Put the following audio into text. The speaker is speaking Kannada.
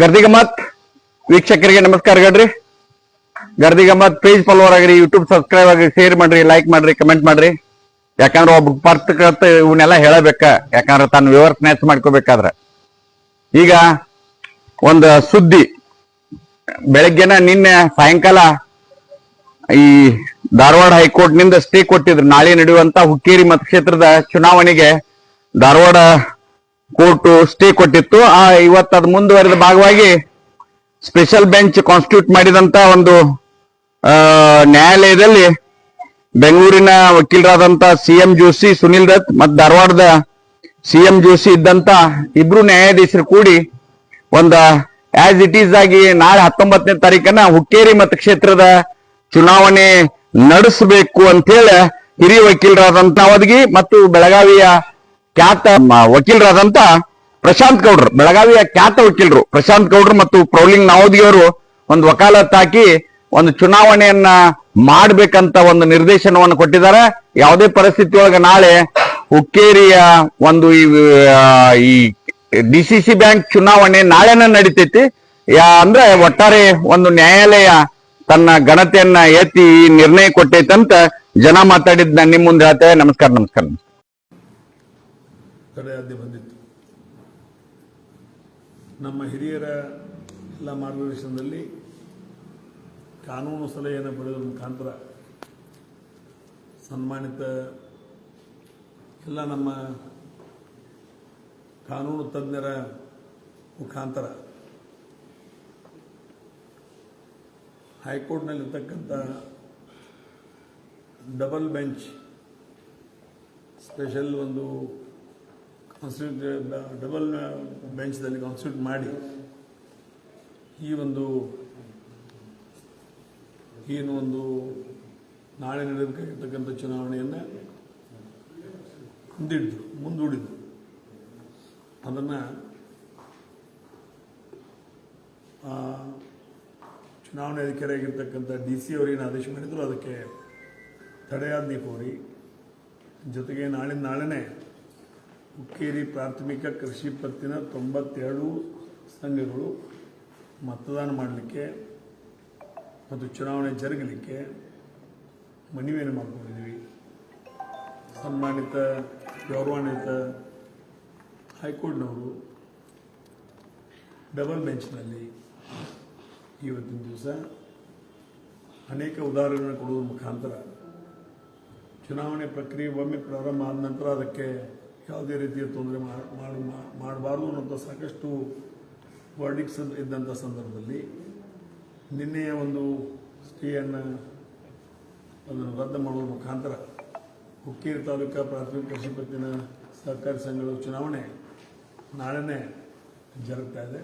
ಗರ್ದಿಗಮ್ಮತ್ ವೀಕ್ಷಕರಿಗೆ ನಮಸ್ಕಾರ ಗಡ್ರಿ ಗರ್ದಿಗಮ್ಮತ್ ಪೇಜ್ ಫಾಲೋವರ್ ಆಗ್ರಿ ಯೂಟ್ಯೂಬ್ ಸಬ್ಸ್ಕ್ರೈಬ್ ಆಗ್ರಿ ಶೇರ್ ಮಾಡ್ರಿ ಲೈಕ್ ಮಾಡ್ರಿ ಕಮೆಂಟ್ ಮಾಡ್ರಿ. ಯಾಕಂದ್ರೆ ಒಬ್ಬ ಪರ್ತಕರ್ತ ಇವನ್ನೆಲ್ಲ ಹೇಳಬೇಕ. ಯಾಕಂದ್ರೆ ತನ್ನ ವಿವರ್ ಮ್ಯಾಚ್ ಮಾಡ್ಕೋಬೇಕಾದ್ರ. ಈಗ ಒಂದು ಸುದ್ದಿ. ಬೆಳಗ್ಗೆನ ನಿನ್ನೆ ಸಾಯಂಕಾಲ ಈ ಧಾರವಾಡ ಹೈಕೋರ್ಟ್ನಿಂದ ಸ್ಟೇ ಕೊಟ್ಟಿದ್ರು. ನಾಳೆ ನಡೆಯುವಂತ ಹುಕ್ಕೇರಿ ಮತಕ್ಷೇತ್ರದ ಚುನಾವಣೆಗೆ ಧಾರವಾಡ ಕೋರ್ಟ್ ಸ್ಟೇ ಕೊಟ್ಟಿತ್ತು. ಆ, ಇವತ್ತು ಅದು ಮುಂದುವರೆದ ಭಾಗವಾಗಿ ಸ್ಪೆಷಲ್ ಬೆಂಚ್ ಕಾನ್ಸ್ಟಿಟ್ಯೂಟ್ ಮಾಡಿದಂತ ಒಂದು ನ್ಯಾಯಾಲಯದಲ್ಲಿ ಬೆಂಗಳೂರಿನ ವಕೀಲರಾದಂತ ಸಿ ಎಂ ಜೋಶಿ, ಸುನಿಲ್ ದತ್ ಮತ್ತು ಧಾರವಾಡದ ಸಿ ಎಂ ಜೋಶಿ ಇದ್ದಂತ ಇಬ್ರು ನ್ಯಾಯಾಧೀಶರು ಕೂಡಿ ಒಂದ ಆಸ್ ಇಟ್ ಈಸ್ ಆಗಿ ನಾಳೆ ಹತ್ತೊಂಬತ್ತನೇ ತಾರೀಕನ್ನ ಹುಕ್ಕೇರಿ ಮತಕ್ಷೇತ್ರದ ಚುನಾವಣೆ ನಡೆಸಬೇಕು ಅಂತ ಹೇಳಿ ಹಿರಿಯ ವಕೀಲರಾದಂತ ಅವಧಿಗೆ ಮತ್ತು ಬೆಳಗಾವಿಯ ಖ್ಯಾತ ವಕೀಲರಾದಂತ ಪ್ರಶಾಂತ್ ಗೌಡ್ರು. ಬೆಳಗಾವಿಯ ಖ್ಯಾತ ವಕೀಲರು ಪ್ರಶಾಂತ್ ಗೌಡ್ರು ಮತ್ತು ಪ್ರೌಲಿಂಗ್ ನಾವದಿಯವರು ಒಂದು ವಕಾಲತ್ ಹಾಕಿ ಒಂದು ಚುನಾವಣೆಯನ್ನ ಮಾಡ್ಬೇಕಂತ ಒಂದು ನಿರ್ದೇಶನವನ್ನು ಕೊಟ್ಟಿದ್ದಾರೆ. ಯಾವುದೇ ಪರಿಸ್ಥಿತಿ ಒಳಗೆ ನಾಳೆ ಹುಕ್ಕೇರಿಯ ಒಂದು ಈ ಡಿ ಸಿ ಸಿ ಬ್ಯಾಂಕ್ ಚುನಾವಣೆ ನಾಳೆನ ನಡೀತೈತಿ. ಯಾ- ಅಂದ್ರೆ ಒಟ್ಟಾರೆ ಒಂದು ನ್ಯಾಯಾಲಯ ತನ್ನ ಘನತೆಯನ್ನ ಎತ್ತಿ ಈ ನಿರ್ಣಯ ಕೊಟ್ಟೈತಂತ ಜನ ಮಾತಾಡಿದ್ ನಾನು ನಿಮ್ಮ ಮುಂದೆ ಹೇಳ್ತೇವೆ. ನಮಸ್ಕಾರ ನಮಸ್ಕಾರ. ತಡೆಯಾಜ್ಞೆ ಬಂದಿತ್ತು. ನಮ್ಮ ಹಿರಿಯರ ಎಲ್ಲ ಮಾರ್ಗದರ್ಶನದಲ್ಲಿ ಕಾನೂನು ಸಲಹೆಯನ್ನು ಪಡೆದ ಮುಖಾಂತರ ಸನ್ಮಾನಿತ ಎಲ್ಲ ನಮ್ಮ ಕಾನೂನು ತಜ್ಞರ ಮುಖಾಂತರ ಹೈಕೋರ್ಟ್ನಲ್ಲಿರ್ತಕ್ಕಂಥ ಡಬಲ್ ಬೆಂಚ್ ಸ್ಪೆಷಲ್ ಒಂದು ಕಾನ್ಸ್ಟಿಟ್ಯೂಟ್ ಡಬಲ್ ಬೆಂಚ್ದಲ್ಲಿ ಕಾನ್ಸ್ಟಿಟ್ಯೂಟ್ ಮಾಡಿ, ಈ ಒಂದು ಏನು ಒಂದು ನಾಳೆ ನಡೆಯಬೇಕಾಗಿರ್ತಕ್ಕಂಥ ಚುನಾವಣೆಯನ್ನು ಮುಂದಿಡಿದ್ರು ಮುಂದೂಡಿದ್ರು ಅದನ್ನು ಚುನಾವಣೆ ಅಧಿಕಾರಿಯಾಗಿರ್ತಕ್ಕಂಥ ಡಿ ಸಿ ಅವರೇನು ಆದೇಶ ಮಾಡಿದ್ರು, ಅದಕ್ಕೆ ತಡೆಯಾಜ್ಞೆ ಕೋರಿ, ಜೊತೆಗೆ ನಾಳೆ, ನಾಳೆನೇ ಹುಕ್ಕೇರಿ ಪ್ರಾಥಮಿಕ ಕೃಷಿ ಪತ್ತಿನ ತೊಂಬತ್ತೆರಡು ಸಂಘಗಳು ಮತದಾನ ಮಾಡಲಿಕ್ಕೆ ಮತ್ತು ಚುನಾವಣೆ ಜರುಗಲಿಕ್ಕೆ ಮನವಿಯನ್ನು ಮಾಡ್ಕೊಂಡಿದ್ದೀವಿ. ಸನ್ಮಾನಿತ, ಗೌರವಾನ್ವಿತ ಹೈಕೋರ್ಟ್ನವರು ಡಬಲ್ ಬೆಂಚ್ನಲ್ಲಿ ಇವತ್ತಿನ ದಿವಸ ಅನೇಕ ಉದಾಹರಣೆಗಳನ್ನು ಕೊಡುವ ಮುಖಾಂತರ ಚುನಾವಣೆ ಪ್ರಕ್ರಿಯೆ ಒಮ್ಮೆ ಪ್ರಾರಂಭ ಆದ ನಂತರ ಅದಕ್ಕೆ ಯಾವುದೇ ರೀತಿಯ ತೊಂದರೆ ಮಾಡು ಮಾಡಬಾರ್ದು ಅನ್ನೋಂಥ ಸಾಕಷ್ಟು ವರ್ಡಿಕ್ಸ್ ಇದ್ದಂಥ ಸಂದರ್ಭದಲ್ಲಿ ನಿನ್ನೆಯ ಒಂದು ಸ್ಟೇಯನ್ನು ಅದನ್ನು ರದ್ದು ಮಾಡುವ ಮುಖಾಂತರ ಹುಕ್ಕೇರಿ ತಾಲೂಕಾ ಪ್ರಾಥಮಿಕ ಕೃಷಿ ಪತ್ತಿನ ಸಹಕಾರಿ ಸಂಘಗಳ ಚುನಾವಣೆ ನಾಳೆನೇ ಜರುಗ್ತಾ ಇದೆ.